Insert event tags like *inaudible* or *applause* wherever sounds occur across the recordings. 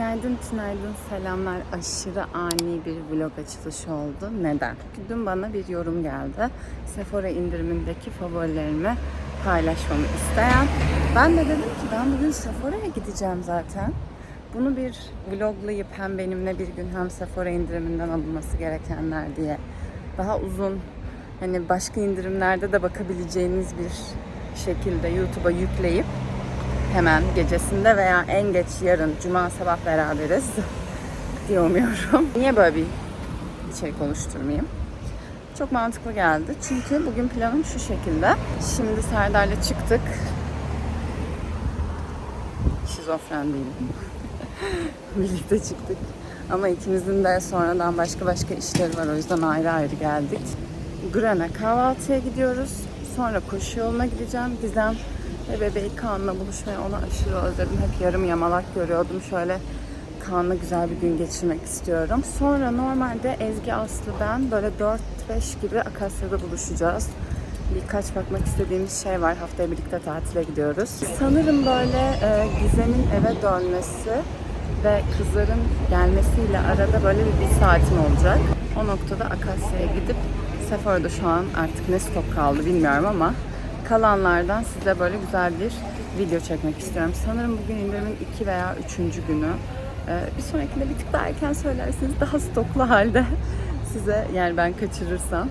Günaydın, günaydın, selamlar. Aşırı ani bir vlog açılışı oldu. Neden? Çünkü dün bana bir yorum geldi. Sephora indirimindeki favorilerimi paylaşmamı isteyen. Ben de dedim ki ben bugün Sephora'ya gideceğim zaten. Bunu bir vloglayıp hem benimle bir gün hem Sephora indiriminden alınması gerekenler diye daha uzun hani başka indirimlerde de bakabileceğiniz bir şekilde YouTube'a yükleyip hemen gecesinde veya en geç yarın cuma sabah beraberiz *laughs* diye umuyorum. Niye böyle bir içerik oluşturmayayım? Çok mantıklı geldi. Çünkü bugün planım şu şekilde. Şimdi Serdar'la çıktık. Şizofren değilim. *laughs* Birlikte çıktık. Ama ikimizin de sonradan başka başka işleri var. O yüzden ayrı ayrı geldik. Gran'a kahvaltıya gidiyoruz. Sonra koşu yoluna gideceğim. Gizem ve bebeği Kaan'la buluşmaya onu aşırı özledim. Hep yarım yamalak görüyordum. Şöyle Kaan'la güzel bir gün geçirmek istiyorum. Sonra normalde Ezgi Aslı ben böyle 4-5 gibi Akasya'da buluşacağız. Birkaç bakmak istediğimiz şey var. Haftaya birlikte tatile gidiyoruz. Sanırım böyle e, Gizem'in eve dönmesi ve kızların gelmesiyle arada böyle bir, bir saatim olacak. O noktada Akasya'ya gidip Sephora'da şu an artık ne stok kaldı bilmiyorum ama kalanlardan size böyle güzel bir video çekmek istiyorum. Sanırım bugün indirimin 2 veya 3. günü. Ee, bir sonrakinde bir tık daha erken söylerseniz daha stoklu halde *laughs* size yani ben kaçırırsam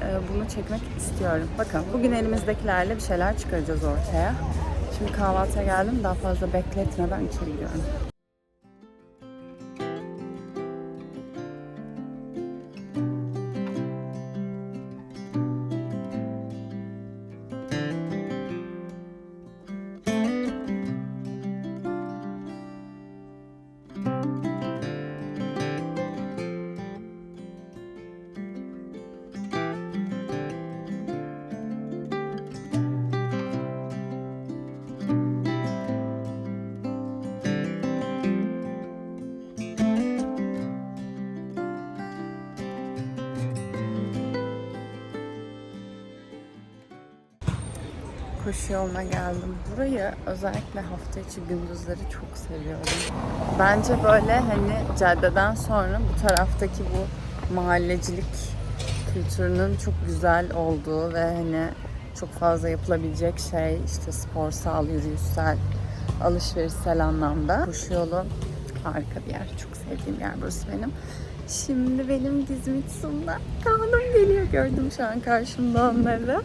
e, bunu çekmek istiyorum. Bakın bugün elimizdekilerle bir şeyler çıkaracağız ortaya. Şimdi kahvaltıya geldim. Daha fazla bekletmeden içeri gidiyorum. Koşu yoluna geldim. Burayı özellikle hafta içi gündüzleri çok seviyorum. Bence böyle hani caddeden sonra bu taraftaki bu mahallecilik kültürünün çok güzel olduğu ve hani çok fazla yapılabilecek şey işte sporsal, yürüyüşsel, alışverişsel anlamda. Koşu yolu harika bir yer. Çok sevdiğim yer burası benim. Şimdi benim Dizmitsum'da Kaan'ım geliyor. Gördüm şu an karşımda onları.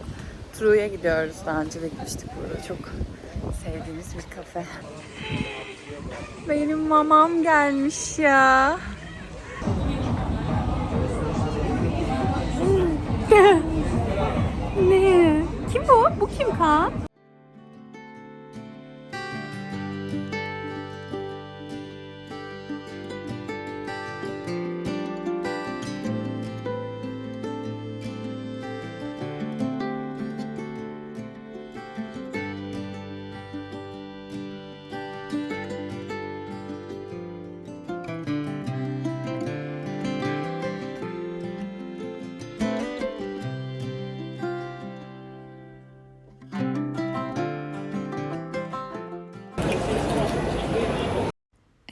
Tru'ya gidiyoruz. Daha önce de gitmiştik burada. Çok sevdiğimiz bir kafe. Benim mamam gelmiş ya. ne? Kim bu? Bu kim Kaan?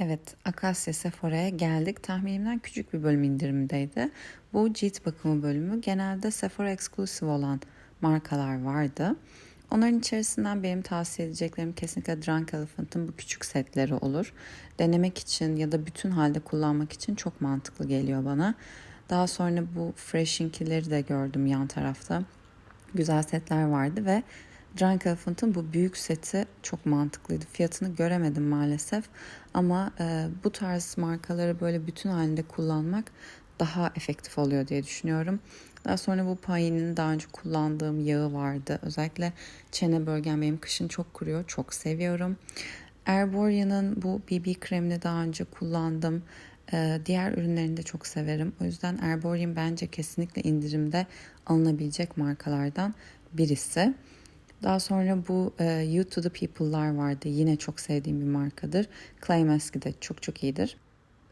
Evet, Akasya Sephora'ya geldik. Tahminimden küçük bir bölüm indirimdeydi. Bu cilt bakımı bölümü. Genelde Sephora Exclusive olan markalar vardı. Onların içerisinden benim tavsiye edeceklerim kesinlikle Drunk Elephant'ın bu küçük setleri olur. Denemek için ya da bütün halde kullanmak için çok mantıklı geliyor bana. Daha sonra bu Fresh'inkileri de gördüm yan tarafta. Güzel setler vardı ve Drunk Elephant'ın bu büyük seti çok mantıklıydı. Fiyatını göremedim maalesef ama e, bu tarz markaları böyle bütün halinde kullanmak daha efektif oluyor diye düşünüyorum. Daha sonra bu Paye'nin daha önce kullandığım yağı vardı. Özellikle çene bölgem benim kışın çok kuruyor. Çok seviyorum. Erboria'nın bu BB kremini daha önce kullandım. Ee, diğer ürünlerini de çok severim. O yüzden Erborian bence kesinlikle indirimde alınabilecek markalardan birisi. Daha sonra bu e, You to the People'lar vardı. Yine çok sevdiğim bir markadır. Clay Mask'i de çok çok iyidir.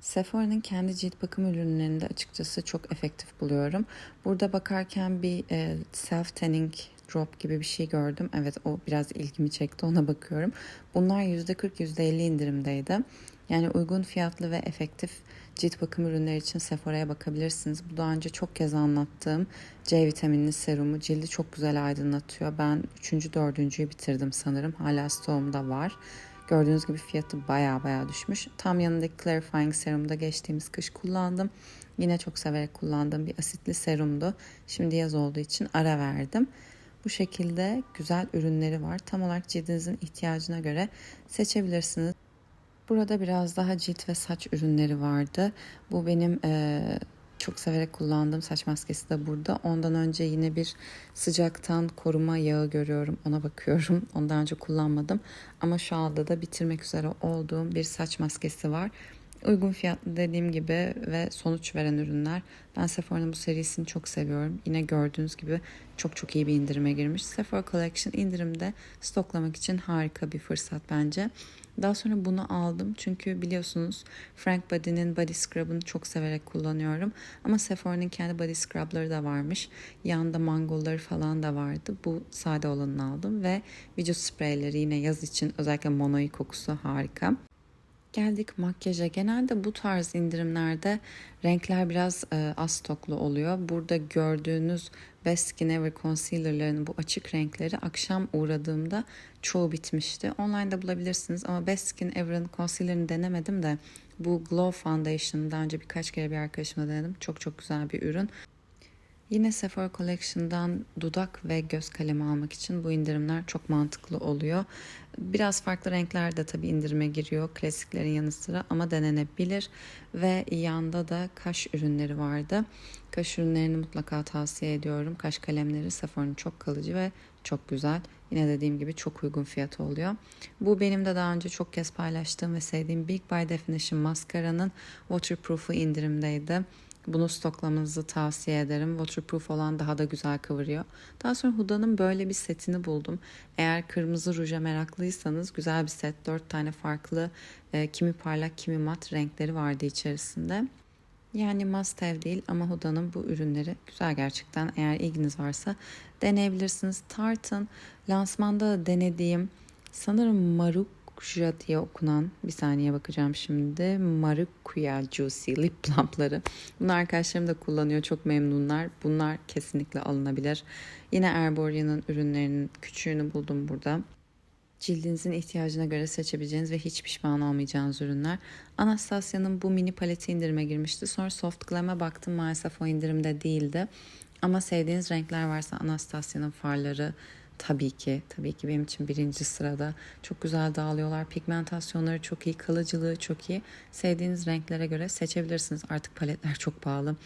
Sephora'nın kendi cilt bakım ürünlerini de açıkçası çok efektif buluyorum. Burada bakarken bir e, self tanning drop gibi bir şey gördüm. Evet o biraz ilgimi çekti ona bakıyorum. Bunlar %40 %50 indirimdeydi. Yani uygun fiyatlı ve efektif cilt bakım ürünleri için Sephora'ya bakabilirsiniz. Bu daha önce çok kez anlattığım C vitaminli serumu cildi çok güzel aydınlatıyor. Ben 3. 4.'ü bitirdim sanırım. Hala stoğumda var. Gördüğünüz gibi fiyatı baya baya düşmüş. Tam yanındaki Clarifying Serum'u da geçtiğimiz kış kullandım. Yine çok severek kullandığım bir asitli serumdu. Şimdi yaz olduğu için ara verdim. Bu şekilde güzel ürünleri var. Tam olarak cildinizin ihtiyacına göre seçebilirsiniz. Burada biraz daha cilt ve saç ürünleri vardı. Bu benim e, çok severek kullandığım saç maskesi de burada. Ondan önce yine bir sıcaktan koruma yağı görüyorum. Ona bakıyorum. Ondan önce kullanmadım. Ama şu anda da bitirmek üzere olduğum bir saç maskesi var. Uygun fiyatlı dediğim gibi ve sonuç veren ürünler. Ben Sephora'nın bu serisini çok seviyorum. Yine gördüğünüz gibi çok çok iyi bir indirime girmiş. Sephora Collection indirimde stoklamak için harika bir fırsat bence. Daha sonra bunu aldım çünkü biliyorsunuz Frank Body'nin Body Scrub'ını çok severek kullanıyorum. Ama Sephora'nın kendi Body Scrub'ları da varmış. Yanında mangolları falan da vardı. Bu sade olanını aldım ve vücut spreyleri yine yaz için özellikle Monoi kokusu harika. Geldik makyaja. Genelde bu tarz indirimlerde renkler biraz e, az stoklu oluyor. Burada gördüğünüz Best Skin Ever Concealer'ların bu açık renkleri akşam uğradığımda çoğu bitmişti. Online'da bulabilirsiniz ama Best Skin Ever'ın concealer'ını denemedim de bu Glow Foundation'ı daha önce birkaç kere bir arkadaşımla denedim. Çok çok güzel bir ürün. Yine Sephora Collection'dan dudak ve göz kalemi almak için bu indirimler çok mantıklı oluyor. Biraz farklı renkler de tabii indirime giriyor klasiklerin yanı sıra ama denenebilir. Ve yanda da kaş ürünleri vardı. Kaş ürünlerini mutlaka tavsiye ediyorum. Kaş kalemleri Sephora'nın çok kalıcı ve çok güzel. Yine dediğim gibi çok uygun fiyatı oluyor. Bu benim de daha önce çok kez paylaştığım ve sevdiğim Big By Definition maskaranın waterproof'u indirimdeydi. Bunu stoklamanızı tavsiye ederim. Waterproof olan daha da güzel kıvırıyor. Daha sonra Huda'nın böyle bir setini buldum. Eğer kırmızı ruja meraklıysanız güzel bir set. Dört tane farklı e, kimi parlak kimi mat renkleri vardı içerisinde. Yani must have değil ama Huda'nın bu ürünleri güzel gerçekten. Eğer ilginiz varsa deneyebilirsiniz. Tarte'ın lansmanda denediğim sanırım Maruk Marukja diye okunan bir saniye bakacağım şimdi. Marukya Juicy Lip Plump'ları. Bunu arkadaşlarım da kullanıyor. Çok memnunlar. Bunlar kesinlikle alınabilir. Yine Erboria'nın ürünlerinin küçüğünü buldum burada. Cildinizin ihtiyacına göre seçebileceğiniz ve hiç pişman olmayacağınız ürünler. Anastasia'nın bu mini paleti indirime girmişti. Sonra Soft Glam'e baktım maalesef o indirimde değildi. Ama sevdiğiniz renkler varsa Anastasia'nın farları, tabii ki tabii ki benim için birinci sırada. Çok güzel dağılıyorlar. Pigmentasyonları çok iyi, kalıcılığı çok iyi. Sevdiğiniz renklere göre seçebilirsiniz. Artık paletler çok pahalı.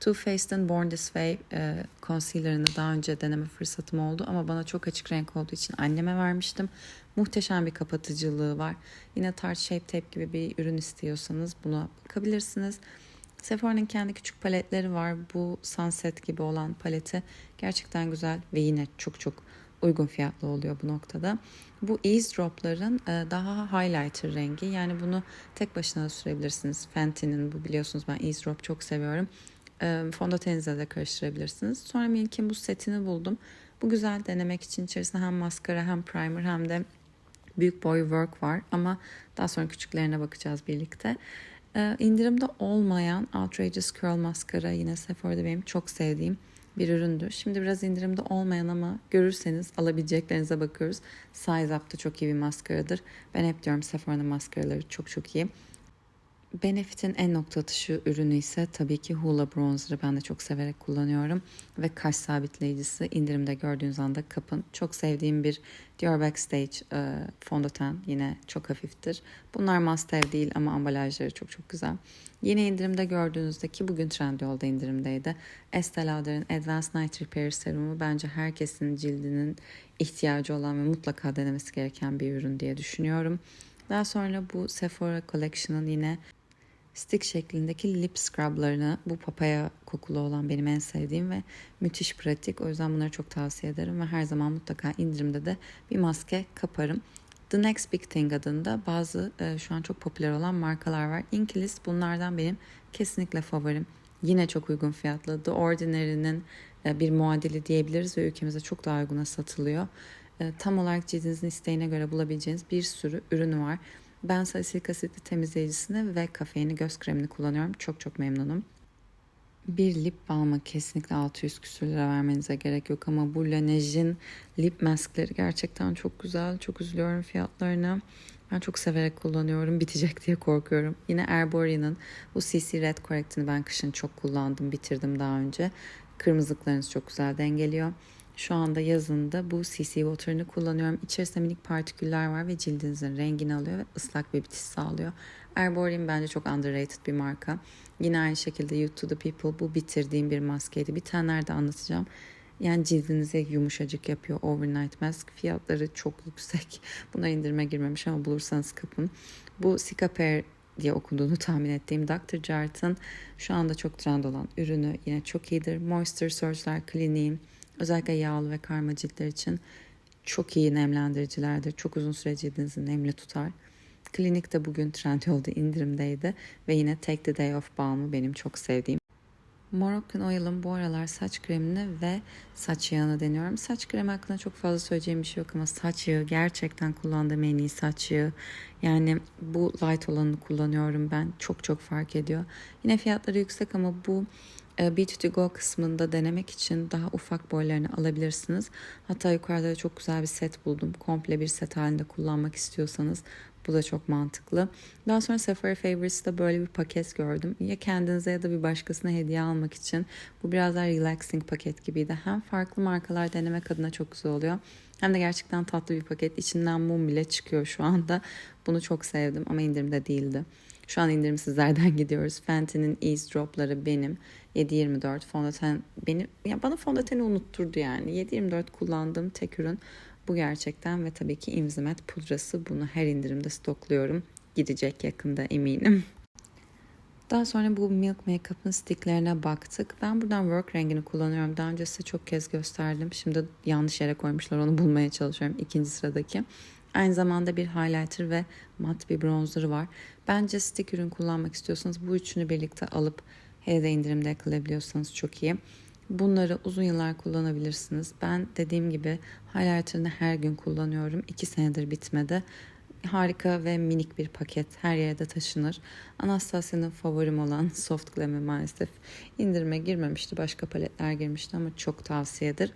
Too Faced'in Born This Way e, concealer'ını daha önce deneme fırsatım oldu ama bana çok açık renk olduğu için anneme vermiştim. Muhteşem bir kapatıcılığı var. Yine Tarte Shape Tape gibi bir ürün istiyorsanız buna bakabilirsiniz. Sephora'nın kendi küçük paletleri var. Bu Sunset gibi olan paleti gerçekten güzel ve yine çok çok uygun fiyatlı oluyor bu noktada. Bu eavesdropların e, daha highlighter rengi. Yani bunu tek başına da sürebilirsiniz. Fenty'nin bu biliyorsunuz ben eavesdrop çok seviyorum. E, fondöteninizle de karıştırabilirsiniz. Sonra Milk'in bu setini buldum. Bu güzel denemek için içerisinde hem maskara hem primer hem de büyük boy work var. Ama daha sonra küçüklerine bakacağız birlikte. E, indirimde olmayan Outrageous Curl maskara yine Sephora'da benim çok sevdiğim bir üründür. Şimdi biraz indirimde olmayan ama görürseniz alabileceklerinize bakıyoruz. Size Up çok iyi bir maskaradır. Ben hep diyorum Sephora'nın maskaraları çok çok iyi. Benefit'in en nokta atışı ürünü ise tabii ki Hula Bronzer'ı ben de çok severek kullanıyorum. Ve kaş sabitleyicisi indirimde gördüğünüz anda kapın. Çok sevdiğim bir Dior Backstage e, fondöten yine çok hafiftir. Bunlar must have değil ama ambalajları çok çok güzel. Yine indirimde gördüğünüzde ki bugün Trendyol'da indirimdeydi. Estee Lauder'in Advanced Night Repair serumu bence herkesin cildinin ihtiyacı olan ve mutlaka denemesi gereken bir ürün diye düşünüyorum. Daha sonra bu Sephora Collection'ın yine stick şeklindeki lip scrublarını bu papaya kokulu olan benim en sevdiğim ve müthiş pratik. O yüzden bunları çok tavsiye ederim ve her zaman mutlaka indirimde de bir maske kaparım. The Next Big Thing adında bazı e, şu an çok popüler olan markalar var. Inklis bunlardan benim kesinlikle favorim. Yine çok uygun fiyatlı. The Ordinary'nin e, bir muadili diyebiliriz ve ülkemizde çok daha uyguna satılıyor. E, tam olarak cildinizin isteğine göre bulabileceğiniz bir sürü ürünü var. Ben salisilik asitli temizleyicisini ve kafeini göz kremini kullanıyorum. Çok çok memnunum. Bir lip balma kesinlikle 600 küsür lira vermenize gerek yok ama bu Laneige'in lip maskleri gerçekten çok güzel. Çok üzülüyorum fiyatlarına. Ben çok severek kullanıyorum. Bitecek diye korkuyorum. Yine Erboria'nın bu CC Red Correct'ini ben kışın çok kullandım. Bitirdim daha önce. Kırmızılıklarınız çok güzel dengeliyor. Şu anda yazında bu CC Water'ını kullanıyorum. İçerisinde minik partiküller var ve cildinizin rengini alıyor ve ıslak bir bitiş sağlıyor. Erborian bence çok underrated bir marka. Yine aynı şekilde You to the People bu bitirdiğim bir maskeydi. Bir tane nerede anlatacağım. Yani cildinize yumuşacık yapıyor overnight mask. Fiyatları çok yüksek. *laughs* Buna indirime girmemiş ama bulursanız kapın. Bu Cicapair diye okunduğunu tahmin ettiğim Dr. Jart'ın şu anda çok trend olan ürünü yine çok iyidir. Moisture Surge'lar Clinique'in özellikle yağlı ve karma ciltler için çok iyi nemlendiricilerdir. Çok uzun süre cildinizi nemli tutar. Klinik de bugün Trendyol'da indirimdeydi ve yine Take the Day Off balmı benim çok sevdiğim. Moroccan Oil'ın bu aralar saç kremini ve saç yağını deniyorum. Saç kremi hakkında çok fazla söyleyeceğim bir şey yok ama saç yağı gerçekten kullandığım en iyi saç yağı. Yani bu light olanını kullanıyorum ben. Çok çok fark ediyor. Yine fiyatları yüksek ama bu e, Beauty to Go kısmında denemek için daha ufak boylarını alabilirsiniz. Hatta yukarıda da çok güzel bir set buldum. Komple bir set halinde kullanmak istiyorsanız bu da çok mantıklı. Daha sonra Sephora Favorites'ta böyle bir paket gördüm. Ya kendinize ya da bir başkasına hediye almak için. Bu biraz daha relaxing paket gibiydi. Hem farklı markalar denemek adına çok güzel oluyor. Hem de gerçekten tatlı bir paket. İçinden mum bile çıkıyor şu anda. Bunu çok sevdim ama indirimde değildi. Şu an indirimsizlerden *laughs* gidiyoruz. Fenty'nin Ease Drop'ları benim. 7.24 fondöten beni ya bana fondöteni unutturdu yani. 7.24 kullandığım tek ürün bu gerçekten ve tabii ki Invizimat pudrası. Bunu her indirimde stokluyorum. Gidecek yakında eminim. *laughs* Daha sonra bu Milk Makeup'ın sticklerine baktık. Ben buradan work rengini kullanıyorum. Daha önce size çok kez gösterdim. Şimdi yanlış yere koymuşlar. Onu bulmaya çalışıyorum. ikinci sıradaki. Aynı zamanda bir highlighter ve mat bir bronzer var. Bence stick ürün kullanmak istiyorsanız bu üçünü birlikte alıp hele de indirimde yakalayabiliyorsanız çok iyi. Bunları uzun yıllar kullanabilirsiniz. Ben dediğim gibi highlighter'ını her gün kullanıyorum. 2 senedir bitmedi. Harika ve minik bir paket. Her yere taşınır. Anastasia'nın favorim olan Soft Glam'e maalesef indirime girmemişti. Başka paletler girmişti ama çok tavsiyedir.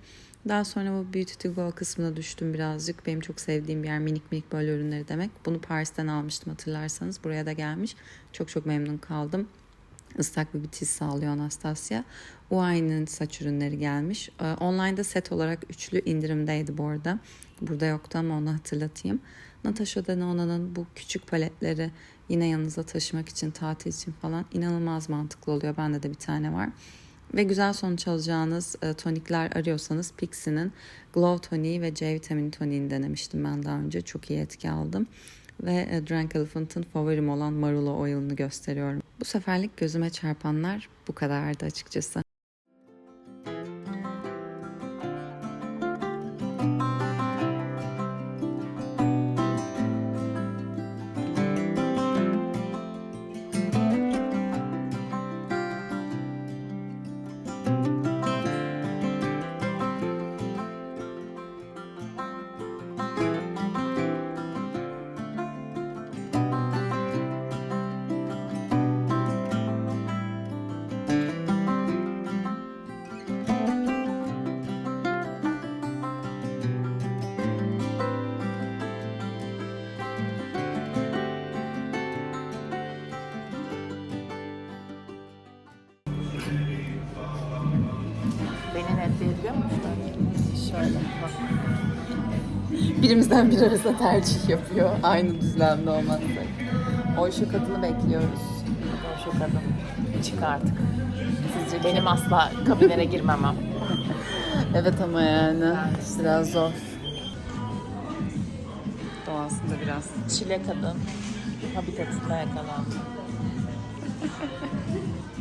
Daha sonra bu Beauty to Go kısmına düştüm birazcık. Benim çok sevdiğim bir yer minik minik böyle ürünleri demek. Bunu Paris'ten almıştım hatırlarsanız. Buraya da gelmiş. Çok çok memnun kaldım ıslak bir bitiş sağlıyor Anastasia. Uay'ın saç ürünleri gelmiş. Ee, online'da set olarak üçlü indirimdeydi bu arada. Burada yoktu ama onu hatırlatayım. Natasha Denona'nın bu küçük paletleri yine yanınıza taşımak için, tatil için falan inanılmaz mantıklı oluyor. Bende de bir tane var. Ve güzel sonuç alacağınız e, tonikler arıyorsanız Pixie'nin Glow Toniği ve C vitamini toniğini denemiştim ben daha önce. Çok iyi etki aldım. Ve e, Drunk Elephant'ın favorim olan Marula Oil'ını gösteriyorum. Bu seferlik gözüme çarpanlar bu kadardı açıkçası. Netleyebiliyor musun? Şöyle bak. Birimizden bir arasında tercih yapıyor. Aynı düzlemde olmazsak. Oyşu kadını bekliyoruz. Şu kadın. Çık artık. Sizce benim asla kabinlere girmemem. *laughs* Evet ama yani biraz zor. Doğasında biraz. Çile kadın habitatında yakalandı. *laughs*